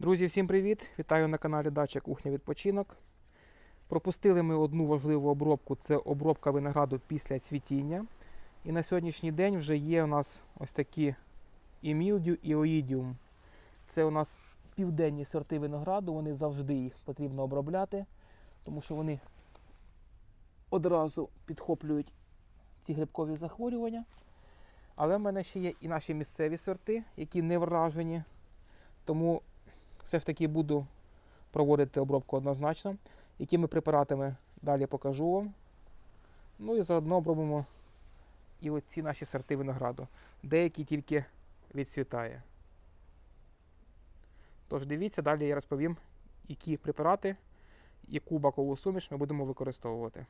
Друзі, всім привіт! Вітаю на каналі Дача Кухня Відпочинок. Пропустили ми одну важливу обробку це обробка винограду після цвітіння. І на сьогоднішній день вже є у нас ось такі і і оїдіум. Це у нас південні сорти винограду, вони завжди їх потрібно обробляти, тому що вони одразу підхоплюють ці грибкові захворювання. Але в мене ще є і наші місцеві сорти, які не вражені. Тому все ж таки буду проводити обробку однозначно. Якими препаратами далі покажу вам. Ну і заодно обробимо і оці наші сорти винограду. Деякі тільки відцвітає. Тож дивіться, далі я розповім, які препарати, яку бакову суміш ми будемо використовувати.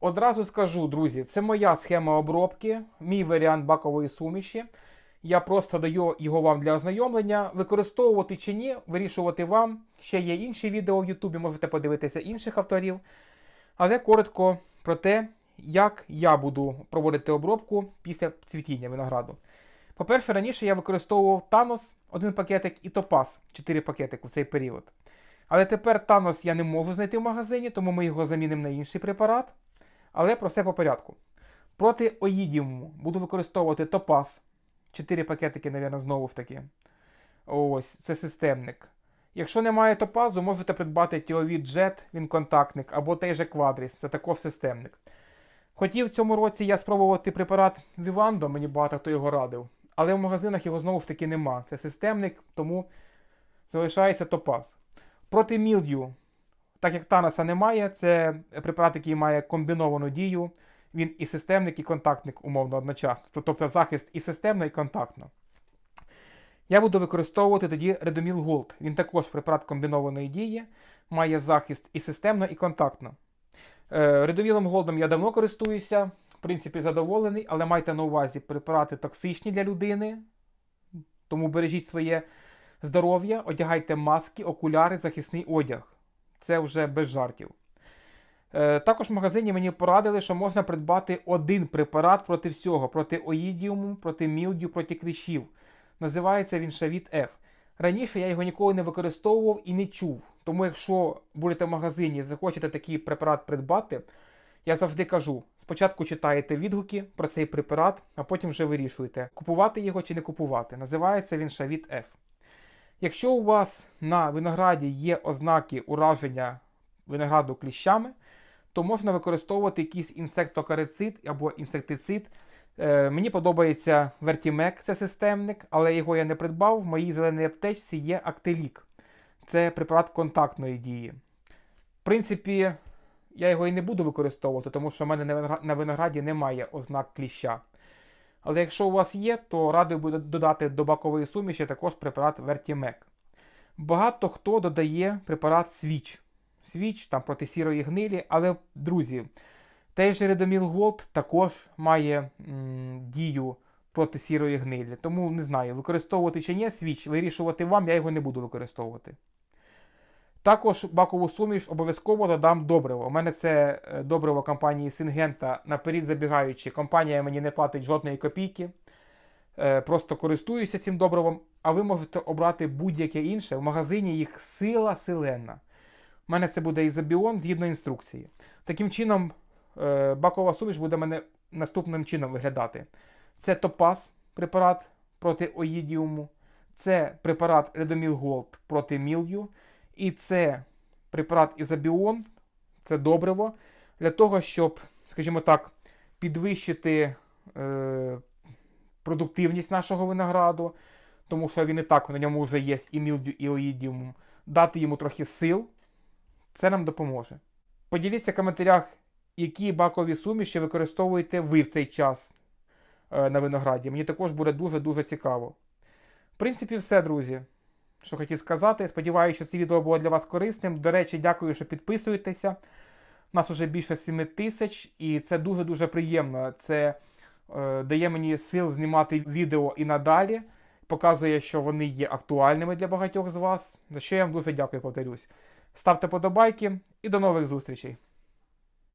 Одразу скажу, друзі, це моя схема обробки, мій варіант бакової суміші. Я просто даю його вам для ознайомлення. Використовувати чи ні, вирішувати вам. Ще є інші відео в Ютубі, можете подивитися інших авторів. Але коротко про те, як я буду проводити обробку після цвітіння винограду. По-перше, раніше я використовував Танос, один пакетик, і Топаз, 4 пакетики в цей період. Але тепер Танос я не можу знайти в магазині, тому ми його замінимо на інший препарат. Але про все по порядку. Проти оїдіуму буду використовувати Топаз. 4 пакетики, мабуть, знову ж таки. Ось, це системник. Якщо немає топазу, можете придбати Тіовід Jet, він контактник, або той же Quadris, це також системник. Хотів в цьому році я спробувати препарат Vivando, мені багато хто його радив. Але в магазинах його знову ж таки нема. Це системник, тому залишається топаз. Проти мілдю, так як Таноса немає, це препарат, який має комбіновану дію. Він і системник, і контактник умовно одночасно. Тобто захист і системно, і контактно. Я буду використовувати тоді Redomil Gold. Він також препарат комбінованої дії, має захист і системно, і контактно. Редомілом Голдом я давно користуюся, в принципі, задоволений, але майте на увазі препарати токсичні для людини. Тому бережіть своє здоров'я, одягайте маски, окуляри, захисний одяг. Це вже без жартів. Е, Також в магазині мені порадили, що можна придбати один препарат проти всього: проти оїдіуму, проти мілдю, проти кліщів. Називається він Шавіт F. Раніше я його ніколи не використовував і не чув. Тому, якщо будете в магазині і захочете такий препарат придбати, я завжди кажу: спочатку читаєте відгуки про цей препарат, а потім вже вирішуєте, купувати його чи не купувати. Називається він Шавіт F. Якщо у вас на винограді є ознаки ураження винограду кліщами, то можна використовувати якийсь інсектокарицид або інсектицид. Е, мені подобається Vertimec, це системник, але його я не придбав. В моїй зеленій аптечці є Актелік. Це препарат контактної дії. В принципі, я його і не буду використовувати, тому що в мене на винограді немає ознак кліща. Але якщо у вас є, то радий буду додати до бакової суміші також препарат Vertimec. Багато хто додає препарат Свіч. Свіч там проти сірої гнилі, але, друзі, той же Redomil Gold також має м, дію проти сірої гнилі. Тому не знаю, використовувати чи ні свіч, вирішувати вам, я його не буду використовувати. Також бакову суміш обов'язково додам добриво. У мене це е, добриво компанії Сингента наперед забігаючи. Компанія мені не платить жодної копійки. Е, Просто користуюся цим добривом, а ви можете обрати будь-яке інше. В магазині їх сила силенна. У мене це буде ізобіон згідно інструкції. Таким чином, е, бакова суміш буде мене наступним чином виглядати. Це топаз препарат проти оїдіуму, це препарат Redomil Gold проти мілдю, і це препарат ізобіон, це добриво, для того, щоб, скажімо так, підвищити е, продуктивність нашого винограду, тому що він і так на ньому вже є і мілдю, і оїдіум, дати йому трохи сил. Це нам допоможе. Поділіться в коментарях, які бакові суміші використовуєте ви в цей час е, на винограді. Мені також буде дуже-дуже цікаво. В принципі, все, друзі, що хотів сказати. Сподіваюся, що це відео було для вас корисним. До речі, дякую, що підписуєтеся. У нас вже більше 7 тисяч, і це дуже-дуже приємно. Це е, дає мені сил знімати відео і надалі. Показує, що вони є актуальними для багатьох з вас. За що я вам дуже дякую, повторюсь. Ставте подобайки і до нових зустрічей!